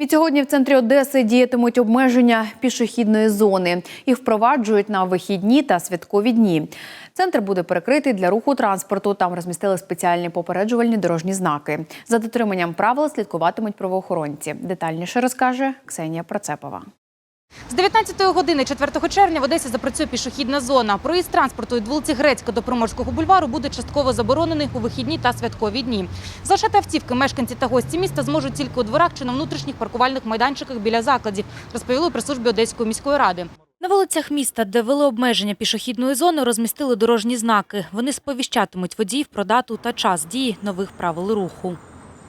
Відсьогодні в центрі Одеси діятимуть обмеження пішохідної зони. Їх впроваджують на вихідні та святкові дні. Центр буде перекритий для руху транспорту. Там розмістили спеціальні попереджувальні дорожні знаки. За дотриманням правил слідкуватимуть правоохоронці. Детальніше розкаже Ксенія Процепова. З 19 години 4 червня в Одесі запрацює пішохідна зона. Проїзд транспорту від вулиці Грецька до Приморського бульвару буде частково заборонений у вихідні та святкові дні. Залишати автівки мешканці та гості міста зможуть тільки у дворах чи на внутрішніх паркувальних майданчиках біля закладів, розповіли при службі Одеської міської ради. На вулицях міста, де ввели обмеження пішохідної зони, розмістили дорожні знаки. Вони сповіщатимуть водіїв про дату та час дії нових правил руху.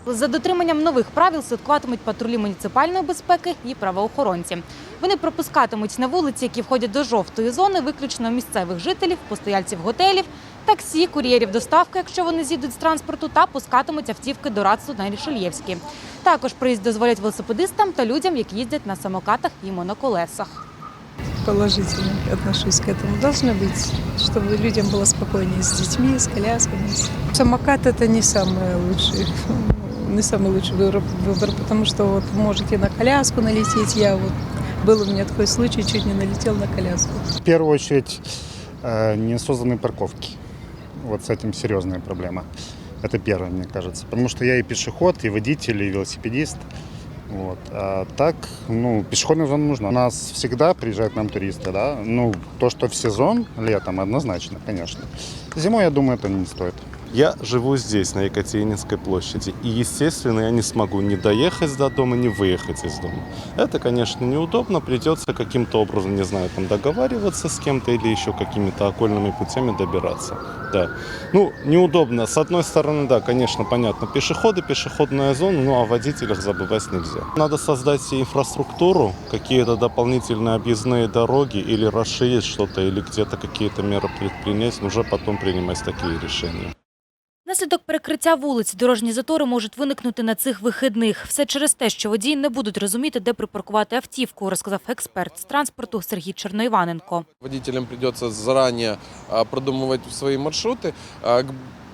За дотриманням нових правил слідкуватимуть патрулі муніципальної безпеки і правоохоронці. Вони пропускатимуть на вулиці, які входять до жовтої зони, виключно місцевих жителів, постояльців готелів, таксі, кур'єрів доставки, якщо вони з'їдуть з транспорту, та пускатимуть автівки до Рацу на Рішельєвській. Також проїзд дозволять велосипедистам та людям, які їздять на самокатах і моноколесах. положительно отношусь к этому. Должно быть, чтобы людям было спокойнее с детьми, с колясками. Самокат это не самый лучший, не самый лучший выбор, выбор, потому что вот можете на коляску налететь. Я вот был у меня такой случай, чуть не налетел на коляску. В первую очередь э, не созданы парковки. Вот с этим серьезная проблема. Это первое, мне кажется. Потому что я и пешеход, и водитель, и велосипедист. Вот. А так, ну, пешеходная зона нужна. У нас всегда приезжают нам туристы, да. Ну, то, что в сезон, летом, однозначно, конечно. Зимой, я думаю, это не стоит. Я живу здесь, на Екатерининской площади, и, естественно, я не смогу ни доехать до дома, ни выехать из дома. Это, конечно, неудобно, придется каким-то образом, не знаю, там договариваться с кем-то или еще какими-то окольными путями добираться. Да. Ну, неудобно. С одной стороны, да, конечно, понятно, пешеходы, пешеходная зона, ну, о водителях забывать нельзя. Надо создать себе инфраструктуру, какие-то дополнительные объездные дороги или расширить что-то, или где-то какие-то меры предпринять, уже потом принимать такие решения. Наслідок перекриття вулиць дорожні затори можуть виникнути на цих вихідних. Все через те, що водії не будуть розуміти, де припаркувати автівку, розказав експерт з транспорту Сергій Черноіваненко. Водителям придется зарані продумувати свої маршрути.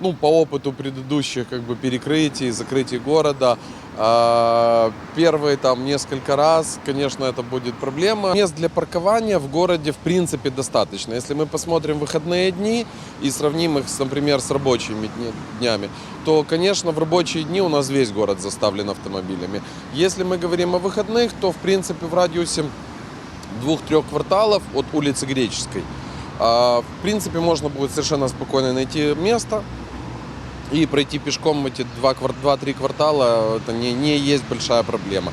Ну, по опыту предыдущих как бы, перекрытий, закрытий города, а, первые там несколько раз, конечно, это будет проблема. Мест для паркования в городе в принципе достаточно. Если мы посмотрим выходные дни и сравним их, например, с рабочими днями, то, конечно, в рабочие дни у нас весь город заставлен автомобилями. Если мы говорим о выходных, то, в принципе, в радиусе двух-трех кварталов от улицы Греческой. А, В принципе, можно будет совершенно спокойно найти место и пройти пешком эти два квар- два-три квартала. Это не, не есть большая проблема.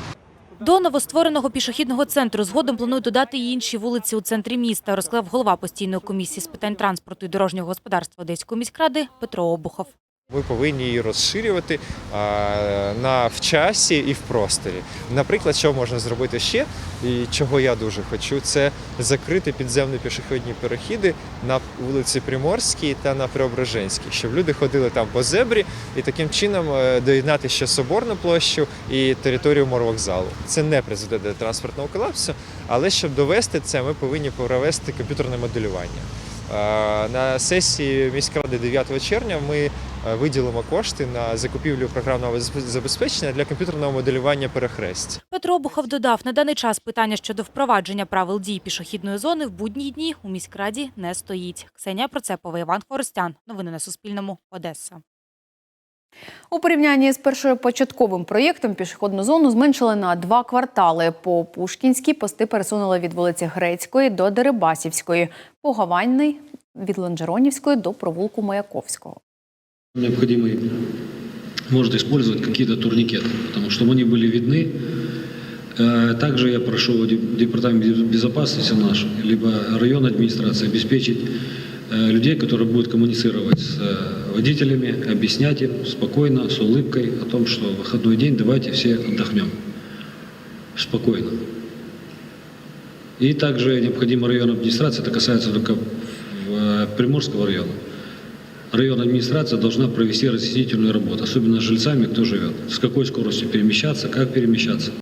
До новоствореного пішохідного центру згодом планують додати й інші вулиці у центрі міста, розклав голова постійної комісії з питань транспорту і дорожнього господарства Одеської міськради Петро Обухов. Ми повинні її розширювати на в часі і в просторі. Наприклад, що можна зробити ще, і чого я дуже хочу, це закрити підземні пішохідні перехіди на вулиці Приморській та на Преображенській, щоб люди ходили там по зебрі і таким чином е, доєднати ще Соборну площу і територію морвокзалу. Це не призведе до транспортного колапсу, але щоб довести це, ми повинні провести комп'ютерне моделювання. Е, На сесії міськради 9 червня ми виділимо кошти на закупівлю програмного забезпечення для комп'ютерного моделювання перехресть. Петро Обухов додав, на даний час питання щодо впровадження правил дій пішохідної зони в будні дні у міськраді не стоїть. Ксенія Процепова, Іван Хоростян. Новини на Суспільному. Одеса. У порівнянні з першопочатковим проєктом пішохідну зону зменшили на два квартали. По Пушкінській пости пересунули від вулиці Грецької до Дерибасівської, по Гаванний – від Лонжеронівської до провулку Маяковського. Необходимо может использовать какие-то турникеты, потому что они были видны. Э, Также я прошу деп- Департамент безопасности наш, либо район администрации обеспечить э, людей, которые будут коммуницировать с э, водителями, объяснять им спокойно, с улыбкой о том, что выходной день давайте все отдохнем. Спокойно. И также необходимо район администрации, это касается только Приморского района, районная администрация должна провести разъяснительную работу, особенно с жильцами, кто живет, с какой скоростью перемещаться, как перемещаться.